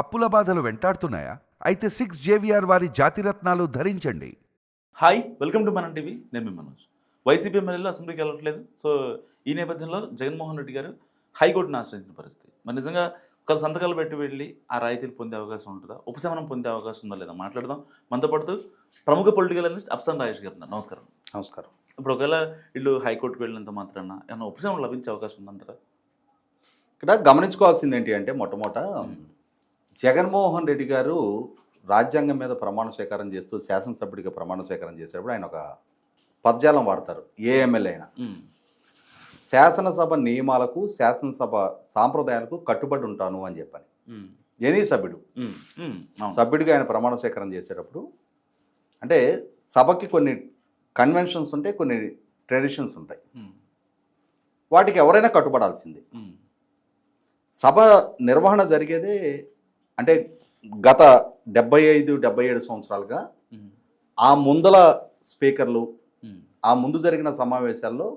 అప్పుల బాధలు వెంటాడుతున్నాయా? అయితే సిక్స్ జేవిఆర్ వారి జాతిరత్నాలు ధరించండి. హాయ్ వెల్కమ్ టు మనం టీవీ నేను మీ మనోజ్. వైసీపీ ఎమ్మెల్యేలు అసెంబ్లీకి వెళ్ళట్లేదు. సో ఈ నేపథ్యంలో జగన్మోహన్ రెడ్డి గారు హైకోర్టును ఆశ్రయించిన పరిస్థితి. మరి నిజంగా ఒకళ్ళు సంతకాలు పెట్టి వెళ్ళి ఆ రాయితీలు పొందే అవకాశం ఉంటుందా? ఉపశమనం పొందే అవకాశం ఉందా లేదా? మాట్లాడదాం. మనతో పాటు ప్రముఖ పొలిటికల్ అనలిస్ట్ అప్సన్ రాజేష్ గారు ఉన్నారు. నమస్కారం. నమస్కారం. ఇప్పుడు ఒకవేళ వీళ్ళు హైకోర్టుకు వెళ్ళినంత మాత్రాన ఏమైనా ఉపశమనం లభించే అవకాశం ఉందంటారా? ఇక్కడ గమనించుకోవాల్సింది ఏంటి అంటే మొట్టమొదట జగన్మోహన్ రెడ్డి గారు రాజ్యాంగం మీద ప్రమాణ స్వీకారం చేస్తూ శాసనసభ్యుడిగా ప్రమాణ స్వీకారం చేసేటప్పుడు ఆయన ఒక పదజాలం వాడతారు. ఏ ఎమ్మెల్యే అయినా. శాసనసభ నియమాలకు శాసనసభ సాంప్రదాయాలకు కట్టుబడి ఉంటాను అని చెప్పని. ఎనీ సభ్యుడు. సభ్యుడిగా ఆయన ప్రమాణ స్వీకారం చేసేటప్పుడు అంటే సభకి కొన్ని కన్వెన్షన్స్ ఉంటాయి కొన్ని ట్రెడిషన్స్ ఉంటాయి. వాటికి ఎవరైనా కట్టుబడాల్సిందే. సభ నిర్వహణ జరిగేదే అంటే గత డెబ్బై ఐదు డెబ్బై ఏడు సంవత్సరాలుగా ఆ ముందల స్పీకర్లు ఆ ముందు జరిగిన సమావేశాల్లో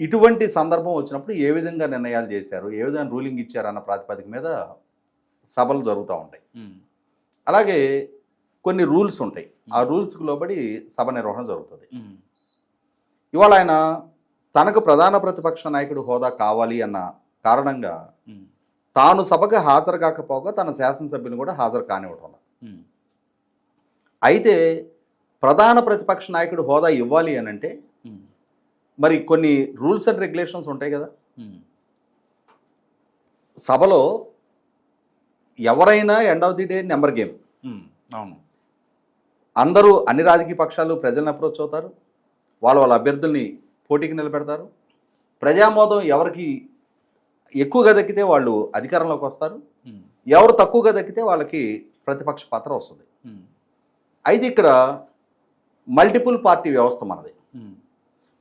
ఇటువంటి సందర్భం వచ్చినప్పుడు ఏ విధంగా నిర్ణయాలు చేశారు ఏ విధంగా రూలింగ్ ఇచ్చారు అన్న ప్రాతిపదిక మీద సభలు జరుగుతూ ఉంటాయి. అలాగే కొన్ని రూల్స్ ఉంటాయి. ఆ రూల్స్కి లోబడి సభ నిర్వహణ జరుగుతుంది. ఇవాళ ఆయన తనకు ప్రధాన ప్రతిపక్ష నాయకుడు హోదా కావాలి అన్న కారణంగా తాను సభకు హాజరు కాకపోగా తన శాసనసభ్యుని కూడా హాజరు కానివ్వటం అయితే ప్రధాన ప్రతిపక్ష నాయకుడు హోదా ఇవ్వాలి అని అంటే మరి కొన్ని రూల్స్ అండ్ రెగ్యులేషన్స్ ఉంటాయి కదా. సభలో ఎవరైనా end of the day number game. అవును. అందరూ అన్ని రాజకీయ పక్షాలు ప్రజలను అప్రోచ్ అవుతారు. వాళ్ళ వాళ్ళ అభ్యర్థుల్ని పోటీకి నిలబెడతారు. ప్రజామోదం ఎవరికి ఎక్కువగా దక్కితే వాళ్ళు అధికారంలోకి వస్తారు. ఎవరు తక్కువగా దక్కితే వాళ్ళకి ప్రతిపక్ష పాత్ర వస్తుంది. అయితే ఇక్కడ మల్టిపుల్ పార్టీ వ్యవస్థ మనది.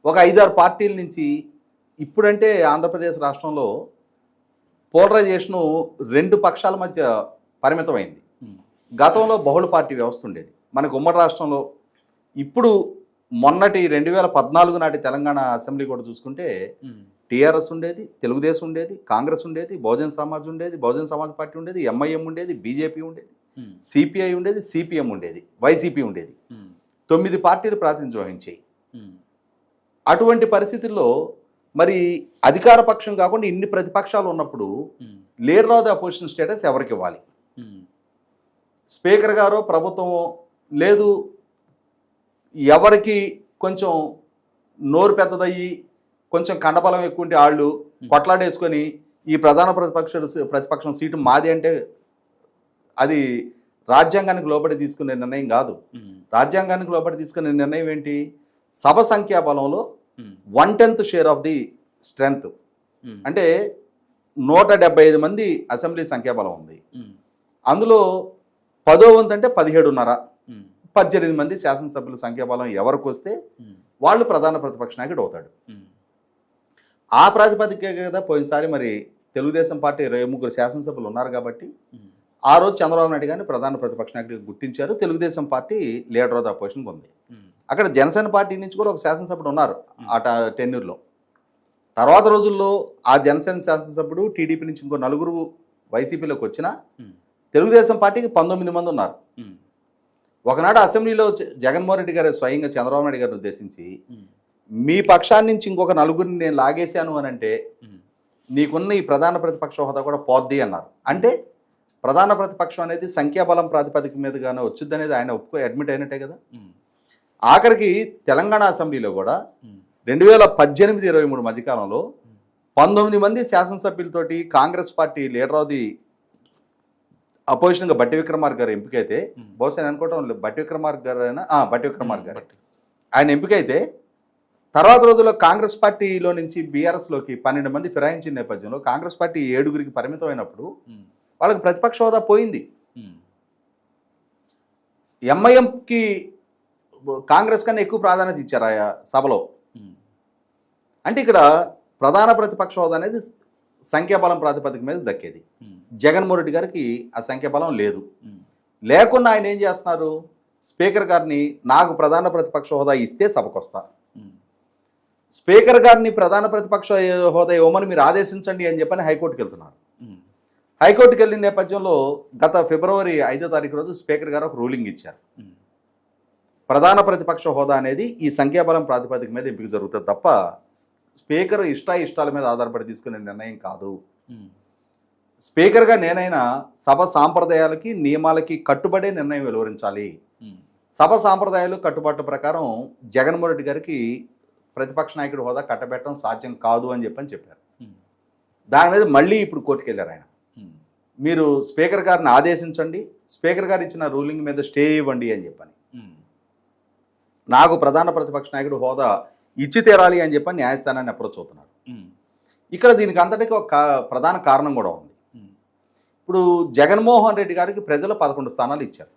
ఒక ఐదారు పార్టీల నుంచి ఇప్పుడంటే ఆంధ్రప్రదేశ్ రాష్ట్రంలో పోలరైజేషను రెండు పక్షాల మధ్య పరిమితమైంది. గతంలో బహుళ పార్టీ వ్యవస్థ ఉండేది. మనకు ఉమ్మడి రాష్ట్రంలో ఇప్పుడు మొన్నటి రెండు వేల పద్నాలుగు నాటి తెలంగాణ అసెంబ్లీ కూడా చూసుకుంటే టీఆర్ఎస్ ఉండేది తెలుగుదేశం ఉండేది కాంగ్రెస్ ఉండేది బహుజన్ సమాజ్ ఉండేది బహుజన్ సమాజ్ పార్టీ ఉండేది ఎంఐఎం ఉండేది బీజేపీ ఉండేది సిపిఐ ఉండేది సిపిఎం ఉండేది వైసీపీ ఉండేది. తొమ్మిది పార్టీలు ప్రాతినిధ్యం వహించాయి. అటువంటి పరిస్థితుల్లో మరి అధికార పక్షం కాకుండా ఇన్ని ప్రతిపక్షాలు ఉన్నప్పుడు leader of the opposition status ఎవరికి ఇవ్వాలి? స్పీకర్ గారో ప్రభుత్వమో లేదు ఎవరికి కొంచెం నోరు పెద్దదయ్యి కొంచెం కండబలం ఎక్కువ ఉంటే వాళ్ళు కొట్లాడేసుకొని ఈ ప్రధాన ప్రతిపక్ష ప్రతిపక్షం సీటు మాది అంటే అది రాజ్యాంగానికి లోబడి తీసుకునే నిర్ణయం కాదు. రాజ్యాంగానికి లోబడి తీసుకునే నిర్ణయం ఏంటి? సభ సంఖ్యాబలంలో ఉమ్, one tenth share of the strength. అంటే నూట డెబ్బై ఐదు మంది అసెంబ్లీ సంఖ్యాబలం ఉంది. అందులో పదో వంతు అంటే పదిహేడున్నర. పద్దెనిమిది మంది శాసనసభ్యుల సంఖ్యాబలం ఎవరికి వస్తే వాళ్ళు ప్రధాన ప్రతిపక్ష నాయకుడు అవుతాడు. ఆ ప్రాతిపదికే కదా పోయినసారి మరి తెలుగుదేశం పార్టీ ఇరవై ముగ్గురు శాసనసభ్యులు ఉన్నారు కాబట్టి ఆ రోజు చంద్రబాబు నాయుడు గారిని ప్రధాన ప్రతిపక్ష నాయకుడిగా గుర్తించారు. Telugu Desam party leader of the అపోజిషన్కి ఉంది. అక్కడ జనసేన పార్టీ నుంచి కూడా ఒక శాసనసభ్యుడు ఉన్నారు ఆ టెన్యూర్లో. తర్వాత రోజుల్లో ఆ జనసేన శాసనసభ్యుడు టీడీపీ నుంచి ఇంకో నలుగురు వైసీపీలోకి వచ్చినా తెలుగుదేశం పార్టీకి పంతొమ్మిది మంది ఉన్నారు. ఒకనాడు అసెంబ్లీలో జగన్మోహన్ రెడ్డి గారు స్వయంగా చంద్రబాబు నాయుడు గారిని ఉద్దేశించి మీ పక్షాన్ని నుంచి ఇంకొక నలుగురిని నేను లాగేశాను అని అంటే నీకున్న ఈ ప్రధాన ప్రతిపక్ష హోదా కూడా పోద్ది అన్నారు. అంటే ప్రధాన ప్రతిపక్షం అనేది సంఖ్యాబలం ప్రాతిపదిక మీదుగానే వచ్చింది అనేది ఆయన ఒప్పుకో అడ్మిట్ అయినట్టే కదా? ఆఖరికి తెలంగాణ అసెంబ్లీలో కూడా రెండు వేల పద్దెనిమిది ఇరవై మూడు మధ్యకాలంలో పంతొమ్మిది మంది శాసనసభ్యులతోటి Congress party leader of the అపోజిషన్గా Bhatti Vikramarka గారు ఎంపికైతే. బహుశా అనుకోవటం లేదు, బట్టి విక్రమార్క గారు అయినా బట్టి విక్రమార్క గారు. ఆయన ఎంపికైతే తర్వాత రోజుల్లో కాంగ్రెస్ పార్టీలో నుంచి బీఆర్ఎస్లోకి పన్నెండు మంది ఫిరాయించిన నేపథ్యంలో కాంగ్రెస్ పార్టీ ఏడుగురికి పరిమితమైనప్పుడు ఉమ్, వాళ్ళకి ప్రతిపక్ష హోదా పోయింది. ఉమ్, ఎంఐఎంకి కాంగ్రెస్ కన్నా ఎక్కువ ప్రాధాన్యత ఇచ్చారు సభలో. ఉమ్, అంటే ఇక్కడ ప్రధాన ప్రతిపక్ష హోదా అనేది సంఖ్యాబలం ప్రాతిపదిక మీద దక్కేది. జగన్మోహన్ రెడ్డి గారికి ఆ సంఖ్యాబలం లేదు. లేకుండా ఆయన ఏం చేస్తున్నారు? స్పీకర్ గారిని నాకు ప్రధాన ప్రతిపక్ష హోదా ఇస్తే సభకు వస్తా ఉమ్, స్పీకర్ గారిని ప్రధాన ప్రతిపక్ష హోదా ఇవ్వమని మీరు ఆదేశించండి అని చెప్పని హైకోర్టుకి వెళ్తున్నారు. హైకోర్టుకి వెళ్ళిన నేపథ్యంలో గత ఫిబ్రవరి ఐదో తారీఖు రోజు స్పీకర్ గారు ఒక రూలింగ్ ఇచ్చారు. ప్రధాన ప్రతిపక్ష హోదా అనేది ఈ సంఖ్యాబలం ప్రాతిపదిక మీద ఎంపిక జరుగుతుంది తప్ప స్పీకర్ ఇష్ట ఇష్టాల మీద ఆధారపడి తీసుకునే నిర్ణయం కాదు. స్పీకర్గా నేనైనా సభ సాంప్రదాయాలకి నియమాలకి కట్టుబడే నిర్ణయం వెలువరించాలి. సభ సాంప్రదాయాలు కట్టుబాట్ల ప్రకారం జగన్మోహన్ రెడ్డి గారికి ప్రతిపక్ష నాయకుడి హోదా కట్టబెట్టడం సాధ్యం కాదు అని చెప్పని చెప్పారు. దాని మీద మళ్ళీ ఇప్పుడు కోర్టుకు వెళ్ళారు ఆయన మీరు స్పీకర్ గారిని ఆదేశించండి స్పీకర్ గారు ఇచ్చిన రూలింగ్ మీద స్టే ఇవ్వండి అని చెప్పని. నాకు ప్రధాన ప్రతిపక్ష నాయకుడు హోదా ఇచ్చి తీరాలి అని చెప్పని న్యాయస్థానాన్ని అప్రోచ్ అవుతున్నారు ఇక్కడ దీనికి అంతటికీ ఒక ప్రధాన కారణం కూడా ఉంది. ఇప్పుడు జగన్మోహన్ రెడ్డి గారికి ప్రజలు పదకొండు స్థానాలు ఇచ్చారు.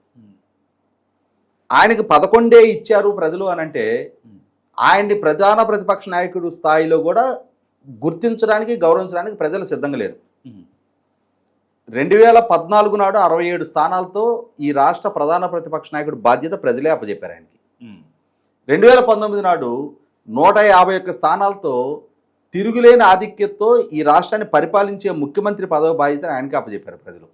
ఆయనకి పదకొండే ఇచ్చారు ప్రజలు అని అంటే ఆయన్ని ప్రధాన ప్రతిపక్ష నాయకుడు స్థాయిలో కూడా గుర్తించడానికి గౌరవించడానికి ప్రజలు సిద్ధంగా లేరు. రెండు వేల పద్నాలుగు నాడు అరవై ఏడు స్థానాలతో ఈ రాష్ట్ర ప్రధాన ప్రతిపక్ష నాయకుడు బాధ్యత ప్రజలే అప్పచెప్పారు ఆయనకి. రెండు వేల పంతొమ్మిది నాడు నూట యాభై ఒక్క స్థానాలతో తిరుగులేని ఆధిక్యతతో ఈ రాష్ట్రాన్ని పరిపాలించే ముఖ్యమంత్రి పదవి బాధ్యతను ఆయనకి అప్పచెప్పారు ప్రజలు.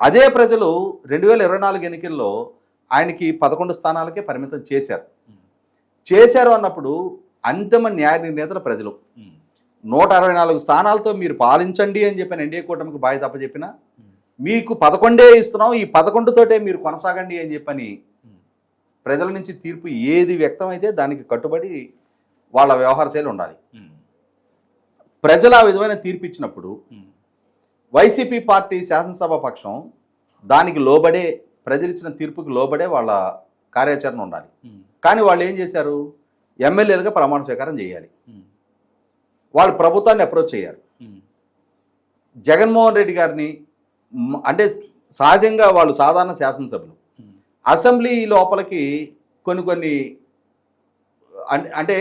అదే ప్రజలు రెండు వేల ఇరవై నాలుగు ఎన్నికల్లో ఆయనకి పదకొండు స్థానాలకే పరిమితం చేశారు. చేశారు అన్నప్పుడు అంతిమ న్యాయ నిర్ణేతలు ప్రజలు. నూట అరవై నాలుగు స్థానాలతో మీరు పాలించండి అని చెప్పిన ఎన్డీఏ కూటమికి బాధ్యత అప్పచెప్పిన మీకు పదకొండే ఇస్తున్నాం ఈ పదకొండుతోటే మీరు కొనసాగండి అని చెప్పని ప్రజల నుంచి తీర్పు ఏది వ్యక్తమైతే దానికి కట్టుబడి వాళ్ళ వ్యవహార శైలి ఉండాలి. ప్రజలు ఆ విధమైన తీర్పు ఇచ్చినప్పుడు వైసీపీ పార్టీ శాసనసభ పక్షం దానికి లోబడే ప్రజలు ఇచ్చిన తీర్పుకి లోబడే వాళ్ళ కార్యాచరణ ఉండాలి. కానీ వాళ్ళు ఏం చేశారు? ఎమ్మెల్యేలుగా ప్రమాణ స్వీకారం చేయాలి. వాళ్ళు ప్రభుత్వాన్ని అప్రోచ్ చేయారు జగన్మోహన్ రెడ్డి గారిని అంటే సహజంగా వాళ్ళు సాధారణ శాసనసభ్యులు. అసెంబ్లీ లోపలికి కొన్ని కొన్ని అంటే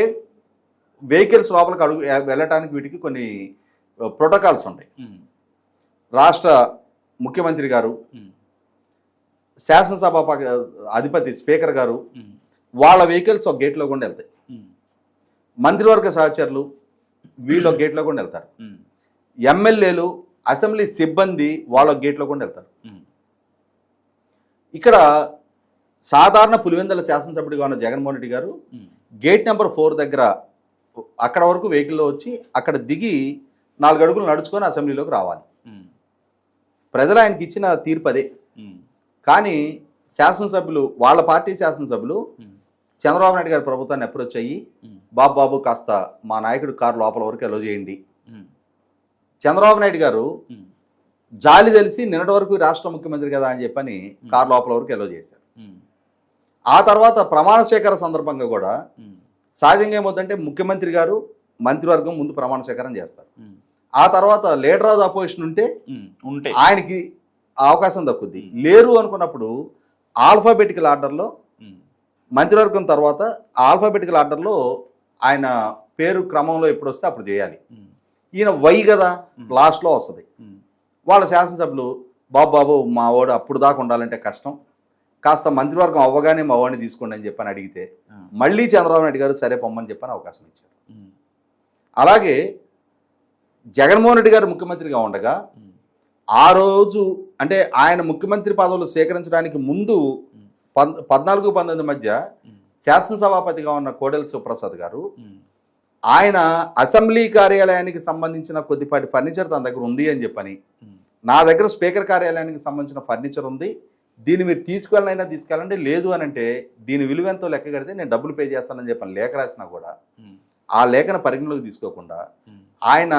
వెహికల్స్ లోపలికి అడుగు వెళ్ళటానికి వీటికి కొన్ని ప్రోటోకాల్స్ ఉంటాయి. రాష్ట్ర ముఖ్యమంత్రి గారు శాసనసభ అధిపతి స్పీకర్ గారు వాళ్ళ వెహికల్స్ ఒక గేట్లో కూడా వెళ్తాయి మంత్రివర్గ సహచరులు వీళ్ళు ఒక గేట్లో కూడా వెళ్తారు ఎమ్మెల్యేలు అసెంబ్లీ సిబ్బంది వాళ్ళ గేట్లో కూడా వెళ్తారు ఇక్కడ సాధారణ పులివెందల శాసనసభ్యుడిగా ఉన్న జగన్మోహన్ రెడ్డి గారు గేట్ నెంబర్ ఫోర్ దగ్గర అక్కడ వరకు వెహికల్లో వచ్చి అక్కడ దిగి నాలుగు అడుగులు నడుచుకొని అసెంబ్లీలోకి రావాలి. ప్రజలు ఆయనకి ఇచ్చిన తీర్పు అదే. కానీ శాసనసభ్యులు వాళ్ళ పార్టీ శాసనసభ్యులు చంద్రబాబు నాయుడు గారి ప్రభుత్వాన్ని అప్రోచ్ అయ్యి బాబు బాబు కాస్త మా నాయకుడు కారు లోపల వరకు ఎలో చేయండి. చంద్రబాబు నాయుడు గారు జాలి తెలిసి నిన్నటి వరకు రాష్ట్ర ముఖ్యమంత్రి కదా అని చెప్పని కారు లోపల వరకు ఎలో చేశారు. ఆ తర్వాత ప్రమాణ స్వీకార సందర్భంగా కూడా సహజంగా ఏమవుతుందంటే ముఖ్యమంత్రి గారు మంత్రివర్గం ముందు ప్రమాణ స్వీకారం చేస్తారు. ఆ తర్వాత లీడర్ ఆఫ్ ద అపోజిషన్ ఉంటే ఆయనకి అవకాశం దక్కుద్ది. లేరు అనుకున్నప్పుడు ఆల్ఫాబెటికల్ ఆర్డర్లో మంత్రివర్గం తర్వాత ఆల్ఫాబెటికల్ ఆర్డర్లో ఆయన పేరు క్రమంలో ఎప్పుడు వస్తే అప్పుడు చేయాలి. ఈయన వై కదా లాస్ట్లో వస్తుంది. వాళ్ళ శాసనసభ్యులు బాబు బాబు మా వాడు అప్పుడు దాకా ఉండాలంటే కష్టం. కాస్త మంత్రివర్గం అవ్వగానే మా వాడిని తీసుకోండి అని చెప్పని అడిగితే మళ్ళీ చంద్రబాబు నాయుడు గారు సరే పొమ్మని చెప్పని అవకాశం ఇచ్చారు. అలాగే జగన్మోహన్ రెడ్డి గారు ముఖ్యమంత్రిగా ఉండగా ఆ రోజు అంటే ఆయన ముఖ్యమంత్రి పదవులు స్వీకరించడానికి ముందు పద్ పద్నాలుగు పంతొమ్మిది మధ్య శాసనసభాపతిగా ఉన్న కోడెల సుప్రసాద్ గారు ఆయన అసెంబ్లీ కార్యాలయానికి సంబంధించిన కొద్దిపాటి ఫర్నిచర్ తన దగ్గర ఉంది అని చెప్పని నా దగ్గర స్పీకర్ కార్యాలయానికి సంబంధించిన ఫర్నిచర్ ఉంది దీన్ని మీరు తీసుకెళ్ళనైనా తీసుకెళ్ళండి లేదు అని అంటే దీని విలువ ఎంతో లెక్క కడితే నేను డబ్బులు పే చేస్తానని చెప్పని లేఖ రాసినా కూడా ఆ లేఖను పరిగణలోకి తీసుకోకుండా ఆయన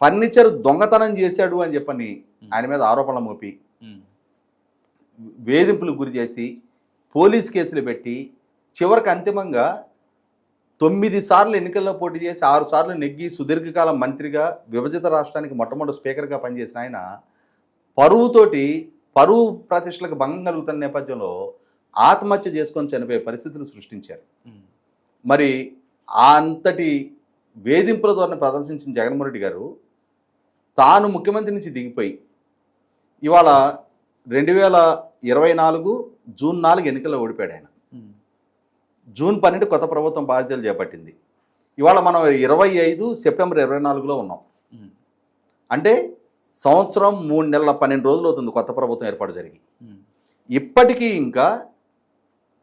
ఫర్నిచర్ దొంగతనం చేశాడు అని చెప్పని ఆయన మీద ఆరోపణలు మోపి వేధింపులకు గురి చేసి పోలీస్ కేసులు పెట్టి చివరికి అంతిమంగా తొమ్మిది సార్లు ఎన్నికల్లో పోటీ చేసి ఆరు సార్లు నెగ్గి సుదీర్ఘకాలం మంత్రిగా విభజిత రాష్ట్రానికి మొట్టమొదటి స్పీకర్గా పనిచేసిన ఆయన పరువుతోటి పరువు ప్రతిష్టలకు భంగం కలుగుతున్న నేపథ్యంలో ఆత్మహత్య చేసుకొని చనిపోయే పరిస్థితులు సృష్టించారు. మరి ఆ అంతటి వేధింపుల ద్వారా ప్రదర్శించిన జగన్మోహన్ రెడ్డి గారు తాను ముఖ్యమంత్రి నుంచి దిగిపోయి ఇవాళ రెండు వేల ఇరవై నాలుగు జూన్ నాలుగు ఎన్నికల్లో ఓడిపోయాడు ఆయన. జూన్ పన్నెండు కొత్త ప్రభుత్వం బాధ్యతలు చేపట్టింది. ఇవాళ మనం ఇరవై ఐదు సెప్టెంబర్ ఇరవై నాలుగులో ఉన్నాం. అంటే సంవత్సరం మూడు నెలల పన్నెండు రోజులు అవుతుంది కొత్త ప్రభుత్వం ఏర్పాటు జరిగి. ఇప్పటికీ ఇంకా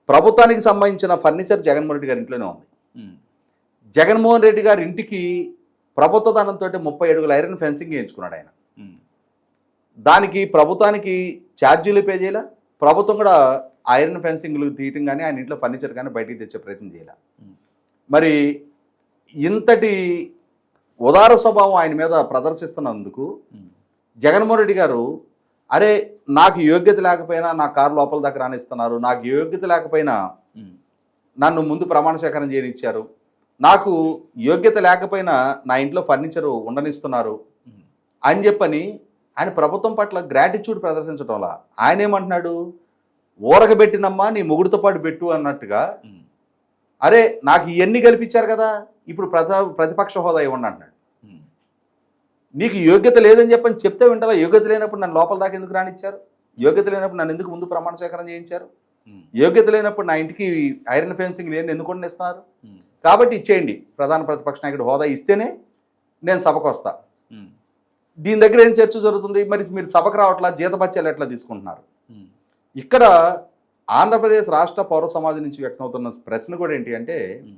ప్రభుత్వానికి సంబంధించిన ఫర్నిచర్ జగన్మోహన్ రెడ్డి గారి ఇంట్లోనే ఉంది. జగన్మోహన్ రెడ్డి గారి ఇంటికి ప్రభుత్వ ధనంతో ముప్పై అడుగుల ఐరన్ ఫెన్సింగ్ వేయించుకున్నాడు ఆయన. దానికి ప్రభుత్వానికి ఛార్జీలు పే చేయాల? ప్రభుత్వం కూడా ఐరన్ ఫెన్సింగ్లు తీయటం కానీ ఆయన ఇంట్లో ఫర్నిచర్ కానీ బయటికి తెచ్చే ప్రయత్నం చేయాల. మరి ఇంతటి ఉదార స్వభావం ఆయన మీద ప్రదర్శిస్తున్నందుకు జగన్మోహన్ రెడ్డి గారు అరే నాకు యోగ్యత లేకపోయినా నా కారు లోపల దాకా రానిస్తున్నారు నాకు యోగ్యత లేకపోయినా నన్ను ముందు ప్రమాణ స్వీకారం చేయనిచ్చారు నాకు యోగ్యత లేకపోయినా నా ఇంట్లో ఫర్నిచరు ఉండనిస్తున్నారు అని చెప్పని ఆయన ప్రభుత్వం పట్ల గ్రాటిట్యూడ్ ప్రదర్శించడంలా ఆయన ఏమంటున్నాడు ఊరకబెట్టినమ్మా నీ మొగుడితో పాటు పెట్టు అన్నట్టుగా అరే నాకు ఇవన్నీ కల్పించారు కదా ఇప్పుడు ప్రత ప్రతిపక్ష హోదా ఇవ్వండి అంటున్నాడు. నీకు యోగ్యత లేదని చెప్పని చెప్తే వింటారా? యోగ్యత లేనప్పుడు నన్ను లోపల దాకా ఎందుకు రానిచ్చారు? యోగ్యత లేనప్పుడు నన్ను ఎందుకు ముందు ప్రమాణ స్వీకారం చేయించారు? యోగ్యత లేనప్పుడు నా ఇంటికి ఐరన్ ఫెన్సింగ్ లేని ఎందుకు ఇస్తున్నారు కాబట్టి ఇచ్చేయండి. ప్రధాన ప్రతిపక్ష నాయకుడు హోదా ఇస్తేనే నేను సభకు వస్తా. ఉమ్, దీని దగ్గర ఏం చర్చ జరుగుతుంది? మరి మీరు సభకు రావట్లా? జీతపత్యాలు ఎట్లా తీసుకుంటున్నారు? ఉమ్, ఇక్కడ ఆంధ్రప్రదేశ్ రాష్ట్ర పౌర సమాజం నుంచి వ్యక్తమవుతున్న ప్రశ్న కూడా ఏంటి అంటే ఉమ్,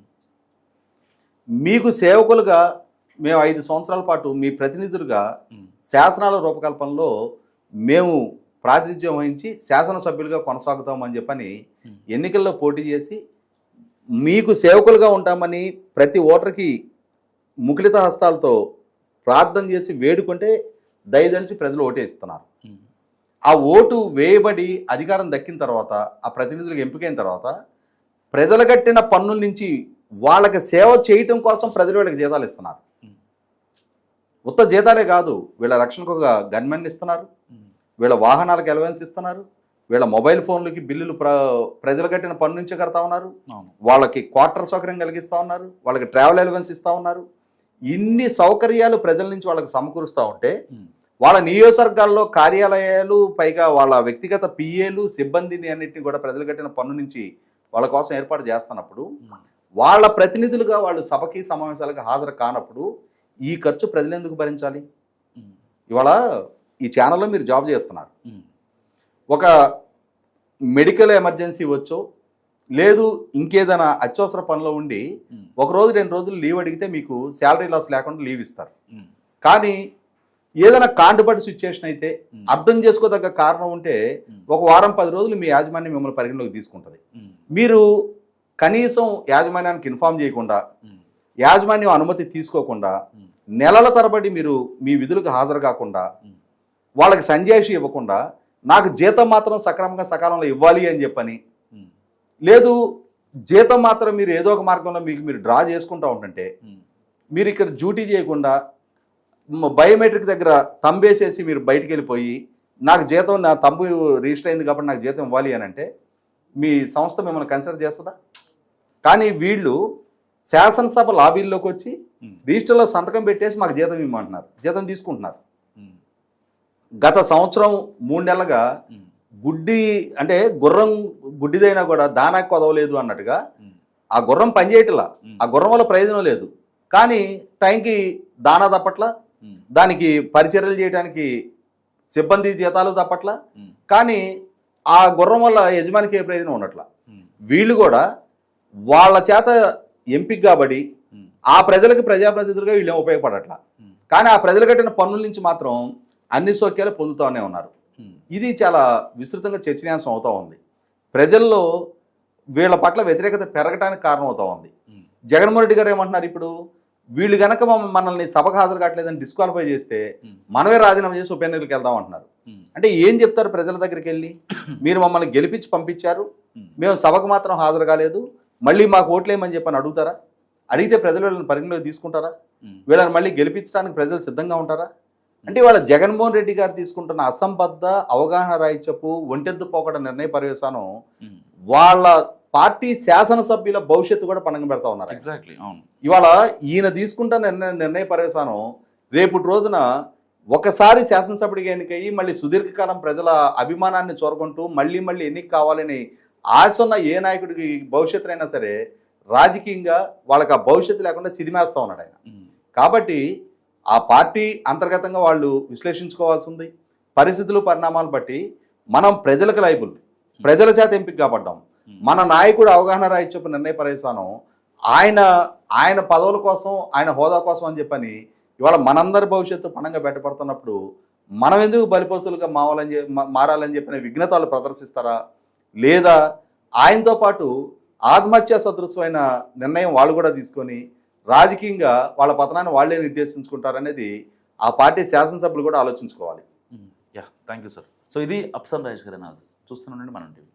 మీకు సేవకులుగా మేము ఐదు సంవత్సరాల పాటు మీ ప్రతినిధులుగా ఉమ్, శాసనాల రూపకల్పనలో మేము ప్రాతినిధ్యం వహించి శాసనసభ్యులుగా కొనసాగుతామని చెప్పని ఎన్నికల్లో పోటీ చేసి మీకు సేవకులుగా ఉంటామని ప్రతి ఓటర్కి ముకులిత హస్తాలతో ప్రార్థన చేసి వేడుకుంటే దయదలిచి ప్రజలు ఓటేస్తున్నారు. ఆ ఓటు వేయబడి అధికారం దక్కిన తర్వాత ఆ ప్రతినిధులకు ఎంపికైన తర్వాత ప్రజలు కట్టిన పన్నుల నుంచి వాళ్ళకి సేవ చేయటం కోసం ప్రజలు వీళ్ళకి జీతాలు ఇస్తున్నారు. ఉత్త జీతాలే కాదు వీళ్ళ రక్షణకు ఒక గన్మెన్ ఇస్తున్నారు. వీళ్ళ వాహనాలకు అలవెన్స్ ఇస్తున్నారు. వీళ్ళ మొబైల్ ఫోన్లకి బిల్లులు ప్ర ప్రజలు కట్టిన పన్ను నుంచే కడతా ఉన్నారు. వాళ్ళకి క్వార్టర్ సౌకర్యం కలిగిస్తూ ఉన్నారు. వాళ్ళకి ట్రావెల్ అలవెన్స్ ఇస్తూ ఉన్నారు. ఇన్ని సౌకర్యాలు ప్రజల నుంచి వాళ్ళకి సమకూరుస్తూ ఉంటే వాళ్ళ నియోజకవర్గాల్లో కార్యాలయాలు పైగా వాళ్ళ వ్యక్తిగత పిఏలు సిబ్బందిని అన్నింటినీ కూడా ప్రజలు కట్టిన పన్ను నుంచి వాళ్ళ కోసం ఏర్పాటు చేస్తున్నప్పుడు వాళ్ళ ప్రతినిధులుగా వాళ్ళు సభకి సమావేశాలకు హాజరు కానప్పుడు ఈ ఖర్చు ప్రజలు ఎందుకు భరించాలి? ఇవాళ ఈ ఛానల్లో మీరు జాబ్ చేస్తున్నారు. ఒక మెడికల్ ఎమర్జెన్సీ వచ్చో లేదు ఇంకేదైనా అత్యవసర పనిలో ఉండి ఒక రోజు రెండు రోజులు లీవ్ అడిగితే మీకు శాలరీ లాస్ లేకుండా లీవ్ ఇస్తారు. కానీ ఏదైనా కాంటుబడి సిచ్యుయేషన్ అయితే అర్థం చేసుకోదగ్గ కారణం ఉంటే ఒక వారం పది రోజులు మీ యాజమాన్యం మిమ్మల్ని పరిగణలోకి తీసుకుంటుంది. మీరు కనీసం యాజమాన్యానికి ఇన్ఫామ్ చేయకుండా యాజమాన్యం అనుమతి తీసుకోకుండా నెలల తరబడి మీరు మీ విధులకు హాజరు కాకుండా వాళ్ళకి సంజాయిషి ఇవ్వకుండా నాకు జీతం మాత్రం సక్రమంగా సకాలంలో ఇవ్వాలి అని చెప్పని లేదు జీతం మాత్రం మీరు ఏదో ఒక మార్గంలో మీకు మీరు డ్రా చేసుకుంటా ఉంటుంటే మీరు ఇక్కడ డ్యూటీ చేయకుండా బయోమెట్రిక్ దగ్గర తంబేసేసి మీరు బయటికి వెళ్ళిపోయి నాకు జీతం నా తంబు రిజిస్టర్ అయింది కాబట్టి నాకు జీతం ఇవ్వాలి అని అంటే మీ సంస్థ మిమ్మల్ని కన్సిడర్ చేస్తుందా? కానీ వీళ్ళు శాసనసభ లాబీల్లోకి వచ్చి రిజిస్టర్లో సంతకం పెట్టేసి మాకు జీతం ఇవ్వమంటున్నారు. జీతం తీసుకుంటున్నారు. గత సంవత్సరం మూడు నెలలుగా గుడ్డి అంటే గుర్రం గుడ్డిదైనా కూడా దానాకి కొదవలేదు అన్నట్టుగా ఆ గుర్రం పనిచేయట్లా ఆ గుర్రం వల్ల ప్రయోజనం లేదు. కానీ టైంకి దానా తప్పట్ల దానికి పరిచర్యలు చేయడానికి సిబ్బంది జీతాలు తప్పట్ల కానీ ఆ గుర్రం వల్ల యజమానికి ఏ ప్రయోజనం ఉండట్ల. వీళ్ళు కూడా వాళ్ళ చేత ఎంపిక కాబడి ఉమ్, ఆ ప్రజలకు ప్రజాప్రతినిధులుగా వీళ్ళు ఉపయోగపడట్ల. కానీ ఆ ప్రజలు కట్టిన పన్నుల నుంచి మాత్రం అన్ని సౌఖ్యాలు పొందుతూనే ఉన్నారు. ఇది చాలా విస్తృతంగా చర్చనీయాంశం అవుతూ ఉంది. ప్రజల్లో వీళ్ళ పట్ల వ్యతిరేకత పెరగడానికి కారణం అవుతా ఉంది జగన్మోహన్ రెడ్డి గారు ఏమంటున్నారు ఇప్పుడు? వీళ్ళు గనక మనల్ని సభకు హాజరు కావట్లేదని డిస్క్వాలిఫై చేస్తే మనమే రాజీనామా చేసి ఉప ఎన్నికలకు వెళ్దాం అంటున్నారు. అంటే ఏం చెప్తారు ప్రజల దగ్గరికి వెళ్ళి? మీరు మమ్మల్ని గెలిపించి పంపించారు. మేము సభకు మాత్రం హాజరు కాలేదు. మళ్ళీ మాకు ఓట్లేమని చెప్పని అడుగుతారా? అడిగితే ప్రజలు వీళ్ళని పరిగణలోకి తీసుకుంటారా? వీళ్ళని మళ్ళీ గెలిపించడానికి ప్రజలు సిద్ధంగా ఉంటారా? అంటే ఇవాళ జగన్మోహన్ రెడ్డి గారు తీసుకుంటున్న అసంబద్ధ అవగాహన రాయిచపు ఒంటెద్దు పోకడ నిర్ణయ పర్యవసానం ఉమ్, వాళ్ళ పార్టీ శాసనసభ్యుల భవిష్యత్తు కూడా పండుగ పెడతా ఉన్నారు. ఎగ్జాక్ట్లీ అవును. ఇవాళ ఈయన తీసుకుంటున్న నిర్ణయ పర్యవసానం రేపటి రోజున ఒకసారి శాసనసభ్యుడిగా ఎన్నికయ్యి మళ్ళీ సుదీర్ఘకాలం ప్రజల అభిమానాన్ని చొరగొంటూ మళ్ళీ మళ్ళీ ఎన్నిక కావాలని ఆశ ఉన్న ఏ నాయకుడికి భవిష్యత్తు అయినా సరే రాజకీయంగా వాళ్ళకి ఆ భవిష్యత్తు లేకుండా చిదిమేస్తా ఉన్నాడు ఆయన. కాబట్టి ఆ పార్టీ అంతర్గతంగా వాళ్ళు విశ్లేషించుకోవాల్సి ఉంది పరిస్థితులు పరిణామాలు బట్టి మనం ప్రజలకు లైబుల్ ప్రజల చేత ఎంపిక కాబడ్డాం మన నాయకుడు అవగాహన రాయిచ్చొప్పు నిర్ణయ పర్యవసానం ఆయన ఆయన పదవుల కోసం ఆయన హోదా కోసం అని చెప్పని ఇవాళ మనందరి భవిష్యత్తు పణంగా బయటపడుతున్నప్పుడు మనం ఎందుకు బలిపశులుగా మావాలని మారాలని చెప్పిన విఘ్నత ప్రదర్శిస్తారా? లేదా ఆయనతో పాటు ఆత్మహత్య సదృశమైన నిర్ణయం వాళ్ళు కూడా తీసుకొని రాజకీయంగా వాళ్ళ పతనాన్ని వాళ్ళే నిర్దేశించుకుంటారనేది ఆ పార్టీ శాసనసభ్యులు కూడా ఆలోచించుకోవాలి. Yeah thank you sir so ఇది అప్సన్ రాజేష్ గారి అనాలిసిస్ చూస్తున్నాండి మనం టీవీ